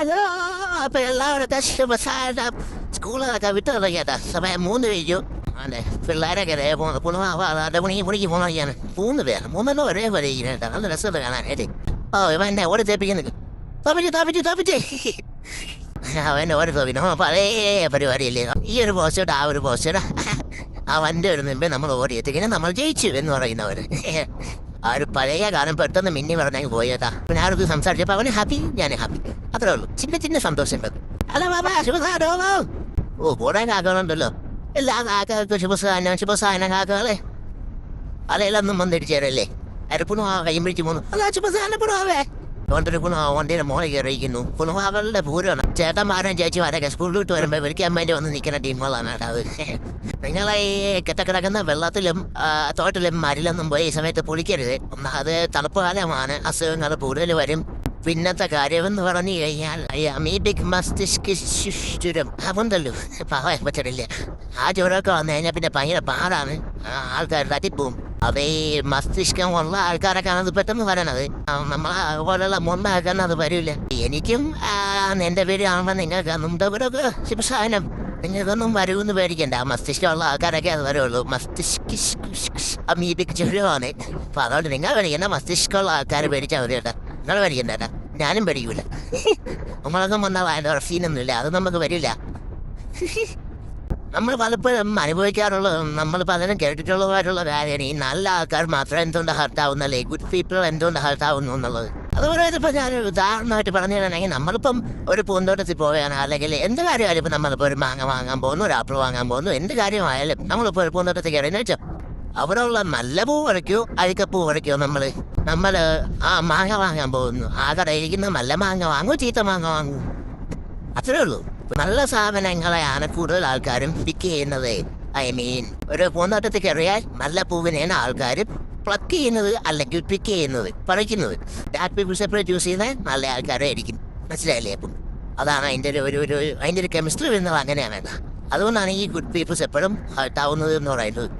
Hello അപ്പൊ എല്ലാവരുടെ ശുഭസാരം സ്കൂളൊക്കെ വിട്ടു തുടങ്ങിയതാ സമയം മൂന്ന് കഴിഞ്ഞു. അതെ പിള്ളേരൊക്കെ ദേ പോകുന്നു പുണി പുണിക്ക് പുണിക്ക് പോകണം മൂന്ന് പേര് മൂന്നെണ്ണം ഒരേ പോലെ ഇരിക്കുന്നുണ്ട്. നല്ല രസമുണ്ട് കാണാനായിട്ട് ഓ ഇവ എന്നെ ഓടി തേപ്പിക്കുന്നു തപ്പിച്ചു തപ്പിച്ചു തപ്പിച്ചേ. അവന്റെ ഓരോ തോപ്പിനോ പഴയ പരിപാടിയല്ലേ? ഈ ഒരു പോസ്റ്റോട്ട് ആ ഒരു പോസ്റ്റോട്ട് ആ ഒരു മുമ്പേ നമ്മൾ ഓടി നമ്മൾ ജയിച്ചു എന്ന് പറയുന്നവർ ആ ഒരു പഴയ കാലം പെട്ടെന്ന് മിന്നി പറഞ്ഞങ്ങ് പോയതാ. പിന്നെ ആർക്ക് സംസാരിച്ചപ്പോൾ അവന് ഹാപ്പി ഞാൻ ഹാപ്പി അത്രേ ഉള്ളൂ. ചിന്ന ചിന്ന സന്തോഷം അല്ല ഓ കൂടെ കാക്കകളുണ്ടല്ലോ. എല്ലാ കാക്കകൾക്കും ശുഭസാനം ശുഭസാന കാക്കകളെ. അലയിലൊന്നും വന്നിടിച്ചേരല്ലേ അരപ്പുണു ആ കയ്യും പിടിച്ച് പോന്നു അതാ ശുഭസാനപ്പെടുവാവേ അതുകൊണ്ടൊരു ഗുണം വണ്ടിയുടെ മോളെ കയറിയിരിക്കുന്നു. കുണുവാകളുടെ പൂരമാണ്. ചേട്ടന്മാരും ചേച്ചിമാരൊക്കെ സ്കൂളിൽ വിട്ട് വരുമ്പോൾ വിളിക്കാൻ വേണ്ടി വന്ന് നിൽക്കുന്ന ടീമുകളാണ് കേട്ടോ നിങ്ങളെ ഈ കെട്ടക്കിടക്കുന്ന വെള്ളത്തിലും തോട്ടിലും മരിലൊന്നും പോയി ഈ സമയത്ത് പൊളിക്കരുത് അത് തണുപ്പ് കാലമാണ്. അസുഖങ്ങൾ കൂടുതൽ വരും. പിന്നത്തെ കാര്യമെന്ന് പറഞ്ഞു കഴിഞ്ഞാൽ ഈ അമീബിക് മസ്തിഷ്ക ചുരം അതുണ്ടല്ലോ. പാവ പറ്റില്ല ആ ചുരമൊക്കെ വന്നു കഴിഞ്ഞാൽ പിന്നെ ഭയങ്കര പാടാണ്. ആൾക്കാർ തട്ടിപ്പോവും. അത് മസ്തിഷ്കം ഉള്ള ആൾക്കാരൊക്കെയാണ് അത് പെട്ടെന്ന് വരണത്. നമ്മളെ പോലുള്ള മുമ്പ് ആൾക്കാരന് അത് വരില്ല. എനിക്കും എന്റെ പേര് ആകുമ്പോൾ നിങ്ങൾക്ക് പേരൊക്കെ ശിവസാനം നിങ്ങൾക്കൊന്നും വരുമെന്ന് പേടിക്കണ്ട. മസ്തിഷ്കമുള്ള ആൾക്കാരൊക്കെ അത് വരുള്ളൂ. മസ്തിഷ്ക അമീബിക് ജ്വരമാണ് അപ്പൊ അതുകൊണ്ട് നിങ്ങൾ പേടിക്കണ്ട. മസ്തിഷ്കമുള്ള ആൾക്കാർ പേടിച്ചാൽ മതി കേട്ടോ. നിങ്ങൾ പേടിക്കണ്ട ഞാനും പേടിക്കൂല. നമ്മളൊന്നും വന്നാൽ അതിന്റെ സീനൊന്നുമില്ല അത് നമുക്ക് വരില്ല. നമ്മൾ പലപ്പോഴും അനുഭവിക്കാറുള്ളതും നമ്മൾ പലരും കേട്ടിട്ടുള്ളതായിട്ടുള്ള കാര്യമാണ് ഈ നല്ല ആൾക്കാർ മാത്രം എന്തുകൊണ്ട് ഹർട്ടാവുന്നല്ലേ ഗുഡ് പീപ്പിൾ എന്തുകൊണ്ട് ഹർട്ടാവുന്നു എന്നുള്ളത്. അതുപോലെ ഇതിപ്പോൾ ഞാൻ ഉദാഹരണമായിട്ട് പറഞ്ഞു തരണമെങ്കിൽ നമ്മളിപ്പം ഒരു പൂന്തോട്ടത്തിൽ പോവുകയാണ്. അല്ലെങ്കിൽ എന്ത് കാര്യമായാലും ഇപ്പം നമ്മളിപ്പോൾ ഒരു മാങ്ങ വാങ്ങാൻ പോകുന്നു ഒരു ആപ്പിൾ വാങ്ങാൻ പോകുന്നു എന്ത് കാര്യമായാലും നമ്മളിപ്പോൾ ഒരു പൂന്തോട്ടത്തിൽ കയറിയെന്ന് വെച്ചാൽ അവിടെയുള്ള നല്ല പൂ വരയ്ക്കോ അഴുക്കപ്പൂ വരയ്ക്കോ നമ്മൾ നമ്മൾ ആ മാങ്ങ വാങ്ങാൻ പോകുന്നു. ആ കടയിരിക്കുന്ന നല്ല മാങ്ങ വാങ്ങൂ ചീത്ത മാങ്ങ വാങ്ങൂ. അത്രേ ഉള്ളൂ. നല്ല സാധനങ്ങളെയാണ് കൂടുതൽ ആൾക്കാരും പിക്ക് ചെയ്യുന്നത്. ഐ മീൻ ഒരു പൂന്തോട്ടത്തിൽ കയറിയാൽ നല്ല പൂവിനെയാണ് ആൾക്കാർ പ്ലക്ക് ചെയ്യുന്നത് അല്ലെങ്കിൽ പിക്ക് ചെയ്യുന്നത് പറിക്കുന്നത്. ഡാറ്റ് പീപ്പിൾ സെപ്പറേറ്റ് യൂസ് ചെയ്യുന്നത് നല്ല ആൾക്കാരായിരിക്കും മനസ്സിലായില്ലേ അപ്പം? അതാണ് അതിന്റെ ഒരു ഒരു ഒരു അതിന്റെ ഒരു കെമിസ്ട്രി വരുന്നത് അങ്ങനെയാണ്. അതുകൊണ്ടാണ് ഈ ഗുഡ് പീപ്പിൾസ് എപ്പോഴും ഹർട്ടാവുന്നത് എന്ന് പറയുന്നത്.